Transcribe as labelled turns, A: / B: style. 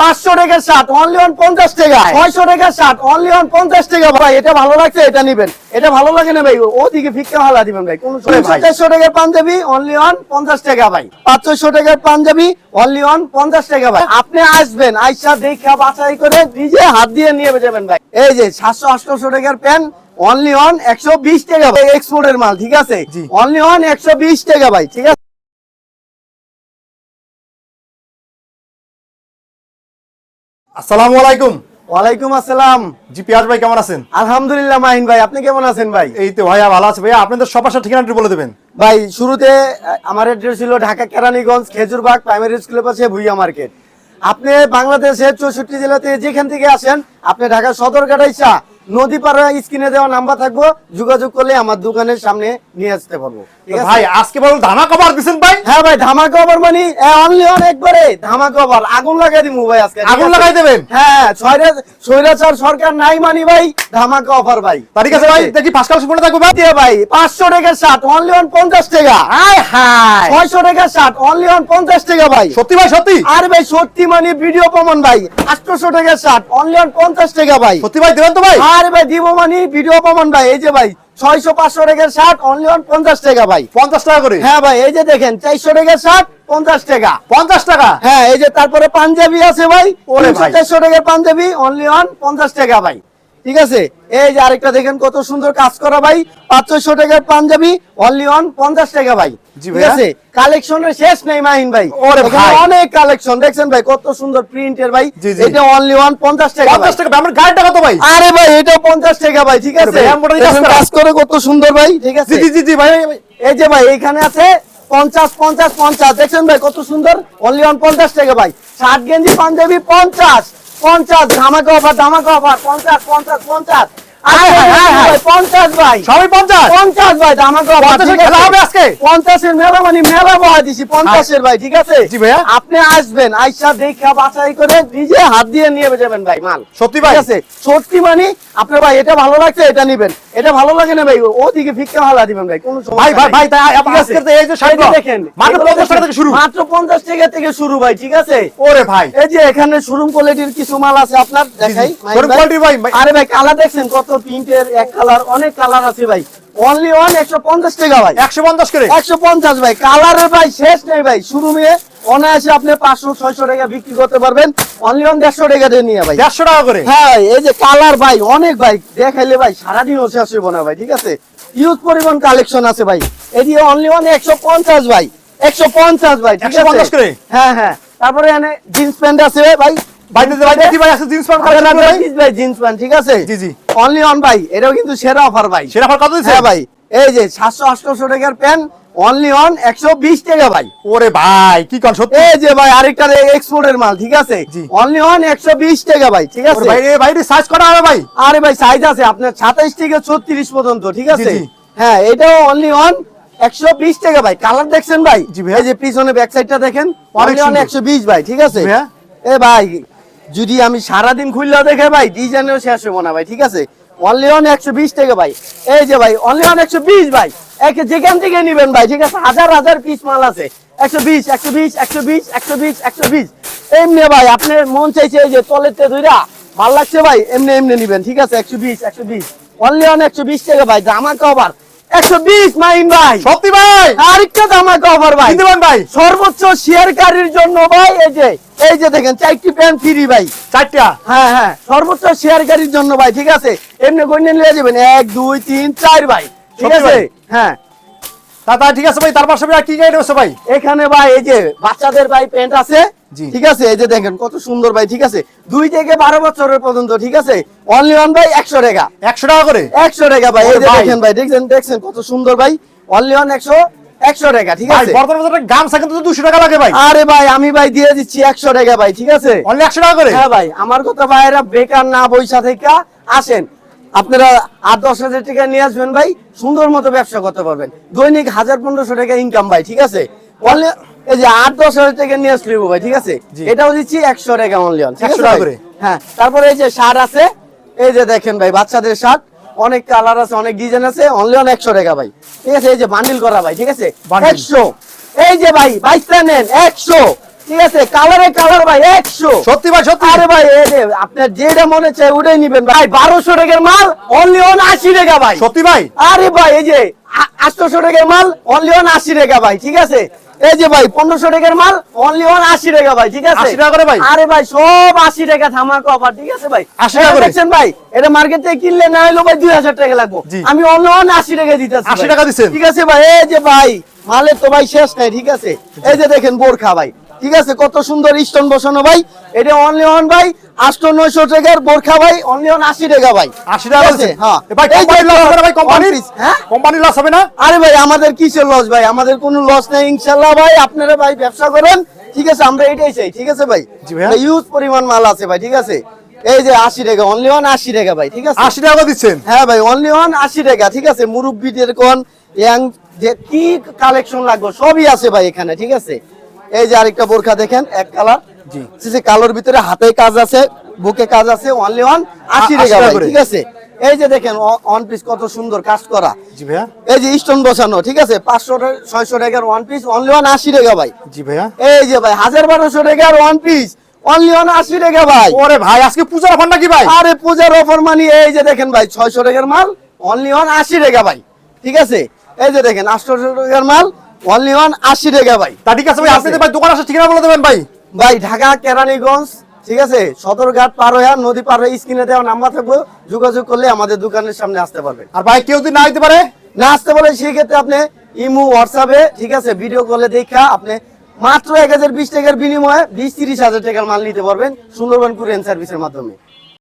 A: পাঁচশো টাকার shirt only on পঞ্চাশ টাকা ছয়শো টাকার শার্ট অনলি অন পঞ্চাশ টাকা। ভাই এটা ভালো লাগছে এটা নিবেন। এটা ভালো লাগে না ভাই ওদিকে ফিক্কা হালা দিবেন ভাই কোন চারশো টাকার পাঞ্জাবি অনলি অন পঞ্চাশ টাকা ভাই। পাঁচশো টাকার পাঞ্জাবি অনলি অন পঞ্চাশ টাকা ভাই। আপনি আসবেন আইসা দেখা বাছাই করে নিজে হাত দিয়ে নিয়ে যাবেন ভাই। এই যে সাতশো আটশো টাকার প্যান্ট অনলি অন একশো বিশ টাকা ভাই এক্সপোর্টের মাল ঠিক আছে? অনলি অন একশো বিশ টাকা ভাই ঠিক আছে?
B: আসসালামু আলাইকুম।
A: ওয়ালাইকুম আসসালাম।
B: জি পিয়াজ ভাই কেমন আছেন?
A: আলহামদুলিল্লাহ মাহিন ভাই আপনি কেমন আছেন ভাই?
B: এই তো ভাইয়া ভালো আছে। ভাইয়া আপনাদের সব বাসার ঠিকানাটি বলে দেবেন।
A: ভাই শুরুতে আমার অ্যাড্রেস ছিল ঢাকা কেরানীগঞ্জ খেজুরবাগ প্রাইমারি স্কুলের পাশে ভুইয়া মার্কেট আপনি বাংলাদেশের চৌষট্টি জেলাতে যেখান থেকে আসেন আপনি ঢাকা সদর কাটাইসা নদী পাড়া স্ক্রিনে দেওয়া নাম্বার থাকব যোগাযোগ করলে আমার দোকানের সামনে নিয়ে আসতে পারব।
B: ভাই আজকে বল ধামা কভার দিছেন ভাই?
A: হ্যাঁ ভাই ধামাকা অফার মানে অনলি অন একবারে ধামাকা অফার আগুন লাগাই দিমু ভাই আজকে
B: আগুন লাগাই দেবেন?
A: হ্যাঁ ছয়রা- স্বৈরাচার সরকার নাই মানি ভাই ধামাকা অফার ভাই।
B: ঠিক আছে ভাই দেখি ফার্স্ট কাল শুনে থাকব ভাই।
A: দিয়ে ভাই পাঁচশো টাকার শার্ট অনলি অন পঞ্চাশ টাকা।
B: হাই হাই
A: ছয়শো টাকার শার্ট অনলি অন পঞ্চাশ টাকা ভাই।
B: সত্যি ভাই সত্যি?
A: আর ভাই সত্যি মানে ভিডিও প্রমাণ ভাই আটশোশো টাকা শার্ট অনলি অন পঞ্চাশ টাকা ভাই।
B: সত্যি ভাই দেবেন তো ভাই
A: আর ভাই দিব মানে ভিডিও প্রমাণ ভাই এই যে ভাই ছয়শো পাঁচশো টাকার শার্ট অনলি অন পঞ্চাশ টাকা ভাই।
B: পঞ্চাশ টাকা করে?
A: হ্যাঁ ভাই এই যে দেখেন চারশো টাকার শার্ট পঞ্চাশ টাকা।
B: পঞ্চাশ টাকা?
A: হ্যাঁ এই যে তারপরে পাঞ্জাবি আছে ভাই চারশো টাকার পাঞ্জাবি অনলি অন পঞ্চাশ টাকা ভাই। ঠিক আছে? এই যে আরেকটা দেখেন কত সুন্দর কাজ করা ভাই পাঁচশো টাকার পাঞ্জাবি অনলি অন পঞ্চাশ টাকা ভাই। ঠিক আছে? কালেকশনের শেষ নেই মাহিন ভাই।
B: ওরে
A: এখানে
B: ভাই।
A: অনেক কালেকশন দেখছেন ভাই? কত সুন্দর প্রিন্টের ভাই।
B: জি, জি।
A: এটা অনলি অন পঞ্চাশ টাকা
B: পঞ্চাশ টাকা আমার গাড়িটা কত ভাই?
A: আরে ভাই এটা পঞ্চাশ টাকা ভাই ঠিক আছে?
B: কাজ
A: দেখেন
B: করা।
A: কাজ করে কত সুন্দর ভাই ঠিক আছে?
B: জি জি জি জি ভাই। ভাই, ভাই।
A: এই যে ভাই এখানে আছে পঞ্চাশ পঞ্চাশ পঞ্চাশ। দেখছেন ভাই কত সুন্দর? অনলি অন পঞ্চাশ টাকা ভাই। ষাট গেঞ্জি পাঞ্জাবি পঞ্চাশ। পঞ্চাশ ধামাকা অফার ধামাকা অফার পঞ্চাশ পঞ্চাশ পঞ্চাশ। আপনি আসবেন আইসা দেখা বাছাই করে নিজে হাত দিয়ে নিয়ে যাবেন ভাই মাল।
B: সত্যি ভাই?
A: আছে? সত্যি মানে আপনার ভাই এটা ভালো লাগছে এটা নিবেন। এটা ভালো লাগে না ভাই ওদিকে ফিক্কা হালা দিবেন ভাই কোনো
B: ভাই ভাই ভাই এই যে
A: দেখেন
B: মাত্র টাকা থেকে শুরু।
A: মাত্র পঞ্চাশ টাকা থেকে শুরু ভাই ঠিক আছে?
B: ওরে ভাই।
A: এই যে এখানে শোরুম কোয়ালিটির কিছু মাল আছে আপনার দেখাই। ভাই। আরে ভাই কালার দেখছেন কত প্রিন্টের এক কালার অনেক কালার আছে ভাই। অনলি ওয়ান একশো পঞ্চাশ টাকা ভাই।
B: একশো পঞ্চাশ করে?
A: একশো পঞ্চাশ ভাই। কালারের ভাই শেষ নেই ভাই। শুরু নিয়ে অনায়াসে আপনি পাঁচশো ছয়শো টাকা বিক্রি করতে পারবেন। অনলি ওয়ান দেড়শো টাকা দিয়ে নিয়ে ভাই।
B: দেড়শো টাকা করে?
A: হ্যাঁ এই যে কালার ভাই অনেক ভাই। দেখাইলে ভাই সারাদিনও শেষ হইব না ভাই ঠিক আছে? ইউজ পরিমাণ কালেকশন আছে ভাই। এটি অনলি ওয়ান একশো পঞ্চাশ ভাই। একশো পঞ্চাশ ভাই
B: 150
A: আছে?
B: করে?
A: হ্যাঁ হ্যাঁ। তারপরে এখানে জিন্স প্যান্ট আছে ভাই।
B: ভাই দিতে ভাই ভাই আজকে জিন্স প্যান্ট
A: আরে না,
B: কালেকশন ভাই।
A: ভাই জিন্স প্যান্ট ঠিক আছে?
B: জি, জি।
A: অনলি অন ভাই এটাও কিন্তু সেরা অফার ভাই।
B: সেটা আমার কত দিচ্ছে?
A: হ্যাঁ ভাই এই যে সাতশো আটশো টাকার প্যান্ট অনলি অন একশো বিশ টাকা ভাই।
B: ওরে ভাই কি কন সত্যি?
A: এই যে ভাই আরেকটা এক্সপোর্টের মাল ঠিক আছে? অনলি অন একশো বিশ টাকা ভাই ঠিক আছে?
B: ভাই ভাই সাইজ করা হবে ভাই?
A: আরে ভাই সাইজ আছে আপনার সাতাইশ থেকে ছত্রিশ পর্যন্ত ঠিক আছে। হ্যাঁ এটাও অনলি অন একশো বিশ টাকা ভাই। কালার দেখছেন ভাই? এই যে পিছনে ব্যাক সাইডটা দেখেন অনলি অন
B: সুন্দর।
A: একশো বিশ ভাই ঠিক আছে। এ ভাই যদি আমি সারাদিন খুললে দেখে ভাই, ডিজাইনেও শেষ হব না ভাই, ঠিক আছে? অনলি অন একশো বিশ টাকা ভাই। এই যে ভাই অনলি অন একশো বিশ ভাই। একে যেখান থেকে নিবেন ভাই, ঠিক আছে? হাজার হাজার পিস মাল আছে। একশো বিশ একশো বিশ একশো বিশ একশো বিশ একশো বিশ। এমনি ভাই আপনার মন চাইছে এই যে তলেতে দুইটা ভালো লাগছে ভাই, এমনি এমনি নিবেন, ঠিক আছে? একশো বিশ একশো বিশ। অনলি অন একশো বিশ টাকা ভাই, জামা কভার একশো বিশ মাইন ভাই।
B: সত্যি ভাই।
A: আরেকটা জামা কভার ভাই।
B: দিবেন ভাই।
A: সর্বোচ্চ শেয়ারকারীর জন্য ভাই এই যে এই যে দেখেন চারটি প্যান্ট ফ্রি ভাই।
B: চারটা?
A: হ্যাঁ হ্যাঁ সর্বোচ্চ শেয়ারকারীর জন্য ভাই ঠিক আছে? এমনি গণ্য নিয়ে যাবেন এক দুই তিন চার ভাই। ঠিক আছে? হ্যাঁ।
B: তা ঠিক আছে ভাই তার কি আছে ভাই?
A: এখানে ভাই এই যে বাচ্চাদের ভাই প্যান্ট আছে ঠিক আছে এই যে দেখেন কত সুন্দর ভাই ঠিক আছে। দুই থেকে বারো বছরের পর্যন্ত ঠিক আছে। অনলি ওয়ান ভাই একশো টাকা।
B: একশো টাকা করে?
A: একশো টাকা ভাই এই যে
B: ভাই।
A: দেখেন ভাই দেখছেন দেখছেন কত সুন্দর ভাই। অনলি ওয়ান একশো একশো টাকা ঠিক আছে।
B: গামছা কিন্তু দুশো টাকা লাগে ভাই।
A: আরে ভাই আমি ভাই দিয়ে দিচ্ছি একশো টাকা ভাই ঠিক আছে।
B: অনলি একশো টাকা করে?
A: হ্যাঁ ভাই আমার কথা ভাইয়েরা বেকার না বৈশা থেকে আসেন। আপনারা আট দশ হাজার টাকা নিয়ে আসবেন ভাই সুন্দর মতো ব্যবসা করতে পারবেন। দৈনিক হাজার পনেরোশো টাকা ইনকাম ভাই ঠিক আছে? এই যে আট দশ হাজার টাকা নিয়ে আসলে ভাই ঠিক আছে। এটাও দিচ্ছি একশো টাকা অনলি অন
B: 100 টাকা করে।
A: হ্যাঁ তারপরে এই যে শার্ট আছে এই যে দেখেন ভাই বাচ্চাদের শার্ট অনেক কালার আছে অনেক ডিজাইন আছে অনলি অন একশো টাকা ভাই। ঠিক আছে এই যে বান্ডিল করা ভাই ঠিক আছে? একশো। এই যে ভাই বাইশটা নেন একশো। ঠিক আছে? কালারে কালার ভাই একশো।
B: সত্যি ভাই সত্যি।
A: আরে ভাই আপনার যেটা মনে চায় ওটাই নিবেন ভাই। বারোশো টাকার মাল অনলি অন আশি টাকা ভাই।
B: সত্যি ভাই।
A: আরে ভাই এই যে আটশোশো টাকার মাল অনলি অন আশি টাকা ভাই ঠিক আছে? এই যে ভাই পনেরোশো টাকার মাল অনলি অন আশি টাকা ভাই ঠিক আছে?
B: 80 টাকা করে ভাই?
A: আরে ভাই সব আশি টাকা থামাক অফার ঠিক আছে ভাই?
B: 80 টাকা
A: দেখছেন ভাই এটা মার্কেট থেকে কিনলে না হলো ভাই দুই হাজার টাকা লাগবে। আমি অনলি অন আশি টাকা দিতেছি
B: 80 টাকা?
A: ঠিক আছে ভাই এই যে ভাই মালের তো ভাই শেষ নাই ঠিক আছে? এই যে দেখেন বোরখা ভাই ঠিক আছে? কত সুন্দর স্টোন বসানো ভাই। এটা অনলি অন ভাই। আটশো নয়শো টাকার বোরখা ভাই। অনলি অন আশি টাকা ভাই।
B: আশি টাকা
A: আছে? হ্যাঁ।
B: ভাই কোম্পানির লস
A: হ্যাঁ?
B: কোম্পানির লস হবে না?
A: আরে ভাই আমাদের কিসের লস ভাই? আমাদের কোনো লস নেই ইনশাল্লাহ ভাই। আপনারা ভাই ব্যবসা করেন। ঠিক আছে? আমরা এটাই চাই। ঠিক আছে ভাই? ইউজ পরিমাণ মাল আছে ভাই। ঠিক আছে? এই যে আশি টাকা অনলি ওয়ান আশি টাকা ভাই। ঠিক আছে?
B: আশি টাকা দিচ্ছেন?
A: হ্যাঁ ভাই অনলি ওয়ান আশি টাকা। ঠিক আছে? মুরব্বীদের কোন ইয়াং যে কি কালেকশন লাগবে সবই আছে ভাই এখানে। ঠিক আছে? এই যে আরেকটা বোরখা দেখেন এক কালার
B: জি।
A: কালোর ভিতরে হাতে কাজ আছে বুকে কাজ আছে অনলি ওয়ান আশি টাকা
B: 80 টাকা
A: ভাই
B: করে।
A: ঠিক আছে? এই যে দেখেন অন পিস কত সুন্দর কাজ করা।
B: জি ভাইয়া।
A: এই যে স্টোন বসানো ঠিক আছে? পাঁচশো ছয়শো টাকার ওয়ান পিস অনলি ওয়ান আশি টাকা ভাই।
B: জি ভাইয়া।
A: এই যে ভাই হাজার বারোশো টাকার ওয়ান পিস অনলি ওয়ান আশি টাকা ভাই।
B: ওরে ভাই আজকে পূজার অফার নাকি ভাই?
A: আরে পূজার অফার মানি এই যে দেখেন ভাই ছয়শো টাকার মাল অনলি ওয়ান আশি টাকা ভাই ঠিক আছে? এই যে দেখেন আটশো টাকার মাল অনলি ওয়ান আশি টাকা ভাই।
B: তা ঠিক আছে ভাই আপনি ভাই দোকান আসে ঠিকানা বলে দেবেন ভাই।
A: ভাই ঢাকা কেরানীগঞ্জ ঠিক আছে? সদরঘাট পার হয়ে নদী পার হয়ে স্ক্রিনে দেওয়া নাম্বার থাকবে। যোগাযোগ করলে আমাদের দোকানের সামনে আসতে পারবেন
B: আর ভাই কেউ যদি না হইতে পারে?
A: না আসতে পারে সেই ক্ষেত্রে আপনি ইমু হোয়াটসঅ্যাপে ঠিক আছে? ভিডিও কলে দেখা আপনি মাত্র এক হাজার বিশ টাকার বিনিময়ে বিশ তিরিশ হাজার টাকার মাল নিতে পারবেন সুন্দরবন কুরিয়ান সার্ভিসের মাধ্যমে।